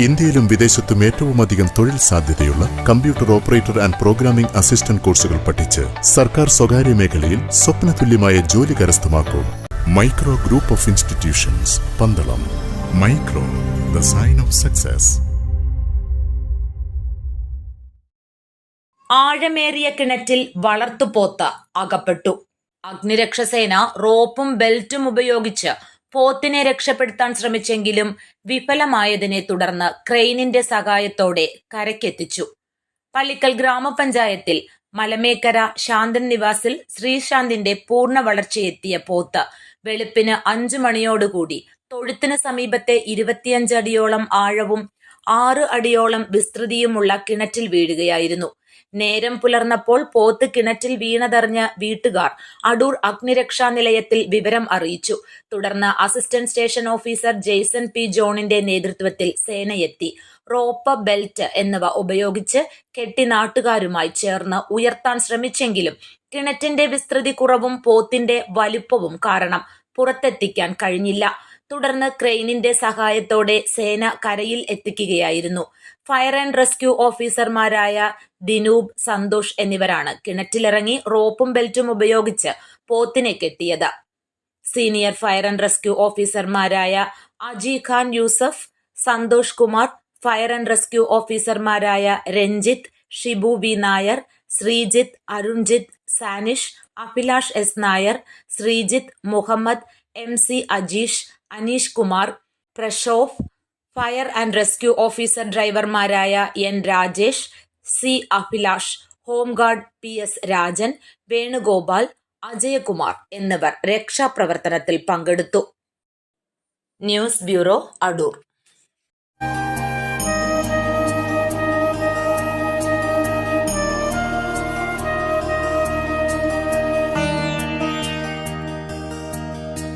ഇന്ത്യയിലും വിദേശത്തും ഏറ്റവും അധികം തൊഴിൽ സാധ്യതയുള്ള computer operator and programming assistant കോഴ്സുകൾ പഠിച്ച് സർക്കാർ സ്വകാര്യ മേഖലയിൽ സ്വപ്നതുല്യമായ ജോലി കരസ്ഥമാക്കൂ. Micro group of institutions Pandalam. Micro the sign of success. ആഴമേറിയ കിണറ്റിൽ വളർത്തുപോത്ത അകപ്പെട്ടു. അഗ്നിരക്ഷസേന റോപ്പും ബെൽറ്റും ഉപയോഗിച്ച് പോത്തിനെ രക്ഷപ്പെടുത്താൻ ശ്രമിച്ചെങ്കിലും വിഫലമായതിനെ തുടർന്ന് ക്രെയിനിന്റെ സഹായത്തോടെ കരക്കെത്തിച്ചു പള്ളിക്കൽ ഗ്രാമപഞ്ചായത്തിൽ മലമേക്കര ശാന്തൻ നിവാസിൽ ശ്രീശാന്തിന്റെ പൂർണ വളർച്ചയെത്തിയ പോത്ത് വെളുപ്പിന് അഞ്ചു മണിയോടുകൂടി തൊഴുത്തിന് സമീപത്തെ ഇരുപത്തിയഞ്ചടിയോളം ആഴവും ആറ് അടിയോളം വിസ്തൃതിയുമുള്ള കിണറ്റിൽ വീഴുകയായിരുന്നു. നേരം പുലർന്നപ്പോൾ പോത്ത് കിണറ്റിൽ വീണതറിഞ്ഞ വീട്ടുകാർ അടൂർ അഗ്നിരക്ഷാ നിലയത്തിൽ വിവരം അറിയിച്ചു. തുടർന്ന് assistant station officer Jaison P ജോണിന്റെ നേതൃത്വത്തിൽ സേനയെത്തി. റോപ്പ് ബെൽറ്റ് എന്നിവ ഉപയോഗിച്ച് കെട്ടി നാട്ടുകാരുമായി ചേർന്ന് ഉയർത്താൻ ശ്രമിച്ചെങ്കിലും കിണറ്റിന്റെ വിസ്തൃതി കുറവും പോത്തിന്റെ വലുപ്പവും കാരണം പുറത്തെത്തിക്കാൻ കഴിഞ്ഞില്ല. തുടർന്ന് ക്രെയിനിന്റെ സഹായത്തോടെ സേന കരയിൽ എത്തിക്കുകയായിരുന്നു. ഫയർ ആൻഡ് റെസ്ക്യൂ ഓഫീസർമാരായ ദിനൂബ് സന്തോഷ് എന്നിവരാണ് കിണറ്റിലിറങ്ങി റോപ്പും ബെൽറ്റും ഉപയോഗിച്ച് പോത്തിനെ കെട്ടിയത്. സീനിയർ ഫയർ ആൻഡ് റെസ്ക്യൂ ഓഫീസർമാരായ Aji Khan Yusuf Santhosh Kumar fire and rescue ഓഫീസർമാരായ Ranjith Shibu V. Nair Sreejith Arunjith Sanish Abhilash S. Nair Sreejith Muhammad M C Ajeesh Aneesh Kumar Prashoph fire and rescue officer ഡ്രൈവർമാരായ N Rajesh C Abhilash home guard P S Rajan Venugopal Ajayakumar എന്നിവർ രക്ഷാപ്രവർത്തനത്തിൽ പങ്കെടുത്തു. News bureau Adoor.